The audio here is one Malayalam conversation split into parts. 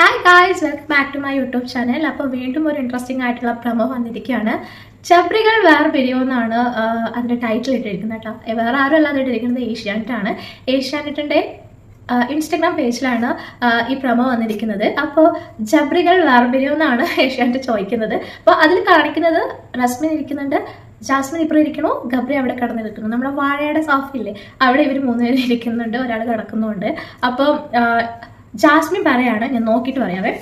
Hi guys welcome back to my YouTube channel അപ്പോൾ വീണ്ടും ഒരു ഇൻട്രസ്റ്റിംഗ് ആയിട്ടുള്ള പ്രമോ വന്നിരിക്കുകയാണ്. ചബ്രികൾ വേറെ എന്നാണ് അതിന്റെ ടൈറ്റിൽ ഇട്ടിരിക്കുന്നത് കേട്ടോ. വേറെ ആരും അല്ലാതെ ഇട്ടിരിക്കുന്നത് ഏഷ്യാനെറ്റാണ് ഏഷ്യാനെറ്റിന്റെ ഇൻസ്റ്റഗ്രാം പേജിലാണ് ഈ പ്രമോ വന്നിരിക്കുന്നത്. അപ്പോൾ ജബ്രികൾ വേർപിരിയോ എന്നാണ് ഏഷ്യാനെറ്റ് ചോദിക്കുന്നത്. അപ്പോൾ അതിൽ കാണിക്കുന്നത് റസ്മിൻ ഇരിക്കുന്നുണ്ട്. ജാസ്മിൻ ഇപ്പോൾ ഇരിക്കണോ. ഗബ്രി അവിടെ കിടന്ന് നിൽക്കുന്നു. നമ്മുടെ വാഴയുടെ സോഫയില്ലേ അവിടെ ഇവർ മൂന്നുപേരും ഇരിക്കുന്നുണ്ട്. ഒരാൾ കിടക്കുന്നുണ്ട്. അപ്പം ജാസ്മിൻ പറയാണ് ഞാൻ നോക്കിയിട്ട് പറയാവേ.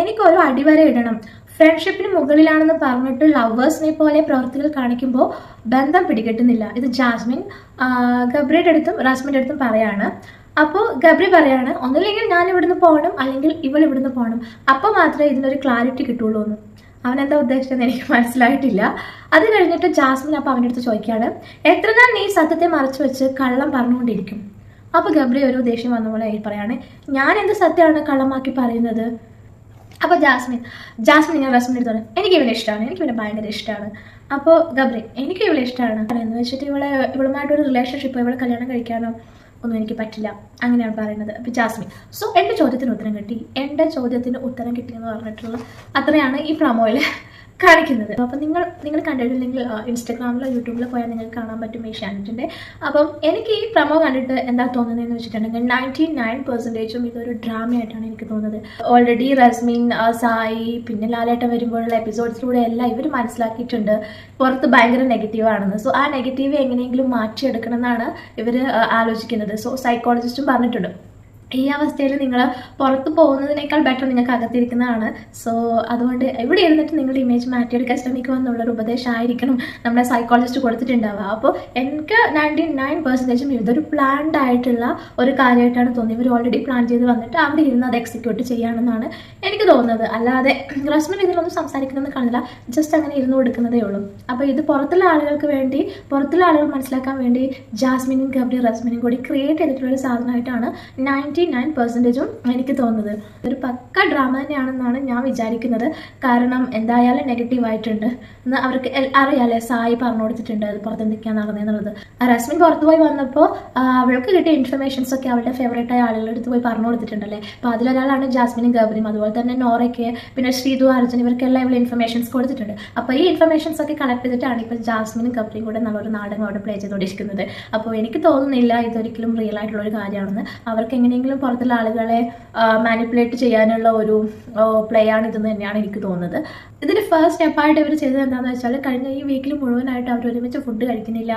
എനിക്കൊരു അടിവര ഇടണം. ഫ്രണ്ട്ഷിപ്പിന് മുകളിലാണെന്ന് പറഞ്ഞിട്ട് ലവേഴ്സിനെ പോലെ പ്രവർത്തികൾ കാണിക്കുമ്പോൾ ബന്ധം പിടികിട്ടുന്നില്ല. ഇത് ജാസ്മിൻ ഗബ്രിയുടെ അടുത്തും റാസ്മിന്റെ അടുത്തും പറയാണ്. അപ്പോൾ ഗബ്രി പറയാണ് ഒന്നില്ലെങ്കിൽ ഞാൻ ഇവിടുന്ന് പോകണം അല്ലെങ്കിൽ ഇവൾ ഇവിടുന്ന് പോകണം അപ്പോൾ മാത്രമേ ഇതിനൊരു ക്ലാരിറ്റി കിട്ടുള്ളൂ എന്ന്. അവൻ എന്താ ഉദ്ദേശിച്ചതെന്ന് എനിക്ക് മനസ്സിലായിട്ടില്ല. അത് കഴിഞ്ഞിട്ട് ജാസ്മിൻ അപ്പോൾ അവന്റെ അടുത്ത് ചോദിക്കുകയാണ് എത്ര നാൾ നീ സത്യത്തെ മറച്ചു വെച്ച് കള്ളം പറഞ്ഞുകൊണ്ടിരിക്കും? അപ്പോൾ ഗബ്രി ഒരു ദേഷ്യം വന്ന പോലെ ആയി പറയാണ് ഞാൻ എന്ത് സത്യമാണ് കള്ളമാക്കി പറയുന്നത്? അപ്പോൾ ജാസ്മിൻ ജാസ്മിൻ ഞാൻ റസ്മിൻ പറഞ്ഞു എനിക്ക് ഇവിടെ ഇഷ്ടമാണ് എനിക്ക് ഇവനെ ഭയങ്കര ഇഷ്ടമാണ് അപ്പോൾ ഗബ്രി എനിക്ക് ഇവളെ ഇഷ്ടമാണ് എന്ന് വെച്ചിട്ട് ഇവളെ ഇവളുമായിട്ടൊരു റിലേഷൻഷിപ്പ് ഇവളെ കല്യാണം കഴിക്കാനോ ഒന്നും എനിക്ക് പറ്റില്ല അങ്ങനെയാണ് പറയുന്നത്. അപ്പോൾ ജാസ്മിൻ സോ എന്റെ ചോദ്യത്തിന് ഉത്തരം കിട്ടി എന്റെ ചോദ്യത്തിന് ഉത്തരം കിട്ടിയെന്ന് പറഞ്ഞിട്ടുള്ള അത്രയാണ് ഈ പ്രൊമോയിൽ കാണിക്കുന്നത്. അപ്പം നിങ്ങൾ നിങ്ങൾ കണ്ടിട്ടില്ലെങ്കിൽ ഇൻസ്റ്റാഗ്രാമിലോ യൂട്യൂബിലോ പോയാൽ നിങ്ങൾക്ക് കാണാൻ പറ്റും ഈ ഷാനറ്റിന്റെ അപ്പം എനിക്ക് ഈ പ്രമോ കണ്ടിട്ട് എന്താ തോന്നുന്നതെന്ന് വെച്ചിട്ടുണ്ടെങ്കിൽ നയന്റി നയൻ പെർസെന്റേജും ഇതൊരു ഡ്രാമയായിട്ടാണ് എനിക്ക് തോന്നുന്നത്. ഓൾറെഡി റസ്മിൻ സായി പിന്നെ ലാലേട്ടൻ വരുമ്പോഴുള്ള എപ്പിസോഡ്സിലൂടെ എല്ലാം ഇവർ മനസ്സിലാക്കിയിട്ടുണ്ട്. പുറത്ത് ഭയങ്കര നെഗറ്റീവാണെന്ന് സോ ആ നെഗറ്റീവ് എങ്ങനെയെങ്കിലും മാറ്റിയെടുക്കണം എന്നാണ് ഇവർ ആലോചിക്കുന്നത്. സോ സൈക്കോളജിസ്റ്റും പറഞ്ഞിട്ടുണ്ട്. ഈ അവസ്ഥയിൽ നിങ്ങൾ പുറത്ത് പോകുന്നതിനേക്കാൾ ബെറ്റർ നിങ്ങൾക്ക് അകത്തിരിക്കുന്നതാണ്. സോ അതുകൊണ്ട് എവിടെ ഇരുന്നിട്ട് നിങ്ങളുടെ ഇമേജ് മാറ്റിയെടുക്കാൻ ശ്രമിക്കുക എന്നുള്ളൊരു ഉപദേശമായിരിക്കണം നമ്മുടെ സൈക്കോളജിസ്റ്റ് കൊടുത്തിട്ടുണ്ടാവുക. അപ്പോൾ എനിക്ക് നയന്റി നയൻ പെർസെന്റേജും ഇതൊരു പ്ലാൻഡ് ആയിട്ടുള്ള ഒരു കാര്യമായിട്ടാണ് തോന്നിയത്. ഇവർ ഓൾറെഡി പ്ലാൻ ചെയ്ത് വന്നിട്ട് അവിടെ ഇരുന്ന് അത് എക്സിക്യൂട്ട് ചെയ്യുകയാണെന്നാണ് എനിക്ക് തോന്നുന്നത്. അല്ലാതെ റസ്മിൻ ഇതിലൊന്നും സംസാരിക്കണമെന്ന് കാണില്ല. ജസ്റ്റ് അങ്ങനെ ഇരുന്ന് കൊടുക്കുന്നതേ ഉള്ളൂ. അപ്പോൾ ഇത് പുറത്തുള്ള ആളുകൾക്ക് വേണ്ടി പുറത്തുള്ള ആളുകൾ മനസ്സിലാക്കാൻ വേണ്ടി ജാസ്മിനും ഗബ്രി റസ്മിനും കൂടി ക്രിയേറ്റ് ചെയ്തിട്ടുള്ള ഒരു സാധനമായിട്ടാണ് നയന്റി നയൻ പെർസെന്റേജും എനിക്ക് തോന്നുന്നത്. ഒരു പക്ക ഡ്രാമ തന്നെയാണെന്നാണ് ഞാൻ വിചാരിക്കുന്നത്. കാരണം എന്തായാലും നെഗറ്റീവ് ആയിട്ടുണ്ട്. എന്ന് അവർക്ക് അറിയാലേ സായി പറഞ്ഞു കൊടുത്തിട്ടുണ്ട് അത് പുറത്ത് എന്തൊക്കെയാണ് നടന്നതെന്നുള്ളത് റസ്മിൻ പുറത്ത് പോയി വന്നപ്പോൾ അവൾക്ക് കിട്ടിയ ഇൻഫർമേഷൻസ് ഒക്കെ അവളുടെ ഫേവറേറ്റ് ആയ ആളുകളുടെ അടുത്ത് പോയി പറഞ്ഞു കൊടുത്തിട്ടുണ്ടല്ലേ? അപ്പോൾ അതിലൊരാളാണ് ജാസ്മിനും ഗബരിയും അതുപോലെ തന്നെ നോറയ്ക്ക് പിന്നെ ശ്രീതു അർജുൻ ഇവർക്കെല്ലാം ഇവിടെ ഇൻഫർമേഷൻസ് കൊടുത്തിട്ടുണ്ട്. അപ്പോൾ ഈ ഇൻഫർമേഷൻസ് ഒക്കെ കളക്ട് ചെയ്തിട്ടാണ് ഇപ്പോൾ ജാസ്മിനും ഗബരിയും കൂടെ നല്ലൊരു നാടകം അവിടെ പ്ലേ ചെയ്തുകൊണ്ടിരിക്കുന്നത്. അപ്പോൾ എനിക്ക് തോന്നുന്നില്ല ഇതൊരിക്കലും റിയൽ ആയിട്ടുള്ള ഒരു കാര്യമാണെന്ന്. അവർക്ക് എങ്ങനെയെങ്കിലും പുറത്തുള്ള ആളുകളെ മാനിപ്പുലേറ്റ് ചെയ്യാനുള്ള ഒരു പ്ലേ ആണ് ഇതെന്ന് തന്നെയാണ് എനിക്ക് തോന്നുന്നത്. ഇതിന് ഫസ്റ്റ് സ്റ്റെപ്പായിട്ട് ഇവർ ചെയ്തത് എന്താണെന്ന് വെച്ചാൽ കഴിഞ്ഞ ഈ വീക്കിൽ മുഴുവനായിട്ട് അവർ ഒരുമിച്ച് ഫുഡ് കഴിക്കുന്നില്ല.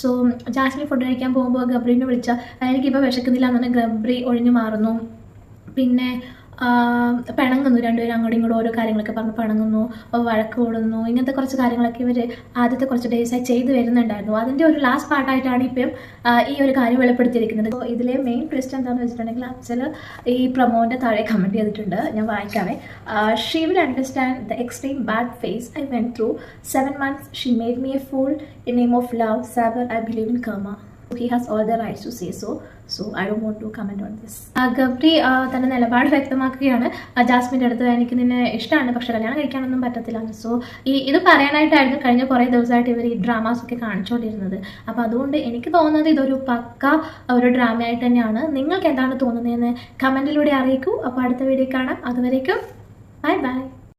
സോ ജാസ്മിൻ ഫുഡ് കഴിക്കാൻ പോകുമ്പോൾ ഗബ്രീനെ വിളിച്ചാൽ എനിക്കിപ്പോൾ വിശക്കുന്നില്ല എന്ന് പറഞ്ഞാൽ ഗബ്രി ഒഴിഞ്ഞു മാറുന്നു. പിന്നെ പിണങ്ങുന്നു. രണ്ടുപേരും അങ്ങോട്ടും ഇങ്ങോട്ടും ഓരോ കാര്യങ്ങളൊക്കെ പറഞ്ഞ് പിണങ്ങുന്നു. വഴക്ക് കൂടുന്നു. ഇങ്ങനത്തെ കുറച്ച് കാര്യങ്ങളൊക്കെ ഇവർ ആദ്യത്തെ കുറച്ച് ഡേയ്സായി ചെയ്തു വരുന്നുണ്ടായിരുന്നു. അതിന്റെ ഒരു ലാസ്റ്റ് പാർട്ടായിട്ടാണ് ഇപ്പം ഈ ഒരു കാര്യം വെളിപ്പെടുത്തിയിരിക്കുന്നത്. അപ്പോൾ ഇതിലെ മെയിൻ ട്വിസ്റ്റ് എന്താണെന്ന് വെച്ചിട്ടുണ്ടെങ്കിൽ അച്ഛൽ ഈ പ്രൊമോന്റെ താഴെ കമന്റ് ചെയ്തിട്ടുണ്ട്. ഞാൻ വായിക്കാവേ. She will understand the extreme bad phase I went through seven months she made me a fool in name of love Sabar I believe in karma he has all the rights to say so. So I do want to comment on this Gabri ആ, തന്റെ നിലപാട് വ്യക്തമാക്കുകയാണ്. ജാസ്മിന്റെ അടുത്ത് എനിക്ക് നിന്നെ ഇഷ്ടമാണ് പക്ഷെ കല്യാണം കഴിക്കാനൊന്നും പറ്റത്തില്ല. സോ ഈ ഇത് പറയാനായിട്ടായിരുന്നു കഴിഞ്ഞ കുറേ ദിവസമായിട്ട് ഇവർ ഈ ഡ്രാമാസ് ഒക്കെ കാണിച്ചുകൊണ്ടിരുന്നത് അപ്പോൾ അതുകൊണ്ട് എനിക്ക് തോന്നുന്നത് ഇതൊരു പക്ക ഒരു ഡ്രാമയായിട്ട് തന്നെയാണ്. നിങ്ങൾക്ക് എന്താണ് തോന്നുന്നതെന്ന് കമന്റിലൂടെ അറിയിക്കൂ. അപ്പോൾ അടുത്ത വീഡിയോ കാണാം. അതുവരേക്കും ബൈ ബൈ